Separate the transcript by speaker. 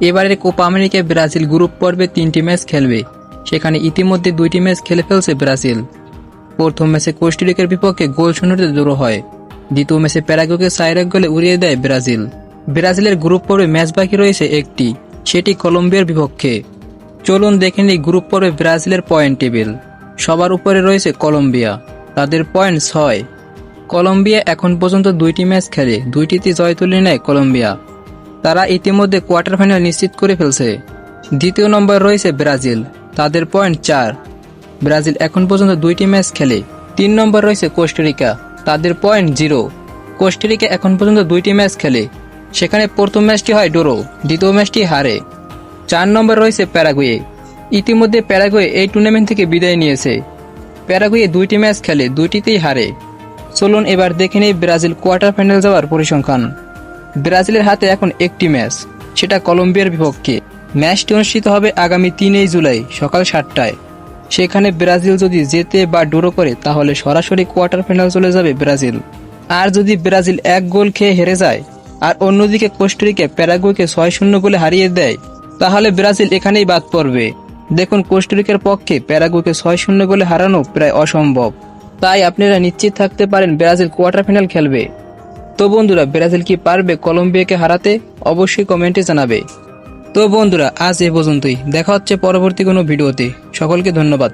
Speaker 1: এবারের কোপা আমেরিকায় Brazil group পর্বে তিনটি ম্যাচ খেলবে। সেখানে ইতিমধ্যে দুইটি ম্যাচ খেলে ফেলছে ব্রাজিল। প্রথম ম্যাচে কোস্টারিকার বিপক্ষে গোল শূন্যতে দূর হয়। দ্বিতীয় ম্যাচে প্যারাগুকে সাইরাক গোলে উড়িয়ে দেয় ব্রাজিল। ব্রাজিলের গ্রুপ পর্বে ম্যাচ বাকি রয়েছে একটি, সেটি কলম্বিয়ার বিপক্ষে। চলুন দেখে নিই গ্রুপ পর্বে ব্রাজিলের পয়েন্ট টেবিল। সবার উপরে রয়েছে কলম্বিয়া। তাদের পয়েন্ট ছয়। কলম্বিয়া এখন পর্যন্ত দুইটি ম্যাচ খেলে, দুইটিতে জয় তুলে নেয় কলম্বিয়া। তারা ইতিমধ্যে কোয়ার্টার ফাইনাল নিশ্চিত করে ফেলছে। দ্বিতীয় নম্বর রয়েছে ব্রাজিল, তাদের পয়েন্ট চার। ব্রাজিল এখন পর্যন্ত দুইটি ম্যাচ খেলে। তিন নম্বর রয়েছে কোস্টারিকা, তাদের পয়েন্ট জিরো। কোস্টারিকা এখন পর্যন্ত দুইটি ম্যাচ খেলে। সেখানে প্রথম ম্যাচটি হয় ডোরো, দ্বিতীয় ম্যাচটি হারে। চার নম্বর রয়েছে প্যারাগুয়ে। ইতিমধ্যে প্যারাগুয়ে এই টুর্নামেন্ট থেকে বিদায় নিয়েছে। প্যারাগুয়ে দুইটি ম্যাচ খেলে, দুইটিতেই হারে। চলুন এবার দেখে নেই ব্রাজিল কোয়ার্টার ফাইনাল যাওয়ার পরিসংখ্যান। ব্রাজিলের হাতে এখন একটি ম্যাচ, সেটা কলম্বিয়ার বিপক্ষে। ম্যাচটি অনুষ্ঠিত হবে আগামী তিনই জুলাই, সকাল সাতটায়। সেখানে ব্রাজিল যদি জেতে বা ড্র করে, তাহলে সরাসরি কোয়ার্টার ফাইনাল চলে যাবে ব্রাজিল। আর যদি ব্রাজিল এক গোল খেয়ে হেরে যায়, আর অন্যদিকে কোস্টারিকা প্যারাগুয়েকে ছয় শূন্য গোলে হারিয়ে দেয়, তাহলে ব্রাজিল এখানেই বাদ পড়বে। দেখুন, কোস্টারিকার পক্ষে প্যারাগুয়েকে ছয় শূন্য গোলে হারানো প্রায় অসম্ভব। তাই আপনারা নিশ্চিত থাকতে পারেন ব্রাজিল কোয়ার্টার ফাইনাল খেলবে। তো বন্ধুরা, ব্রাজিল কি পারবে কলম্বিয়াকে হারাতে? অবশ্যই কমেন্টে জানাবে। তো বন্ধুরা, আজ এ পর্যন্তই। দেখা হচ্ছে পরবর্তী কোনো ভিডিওতে। সকলকে ধন্যবাদ।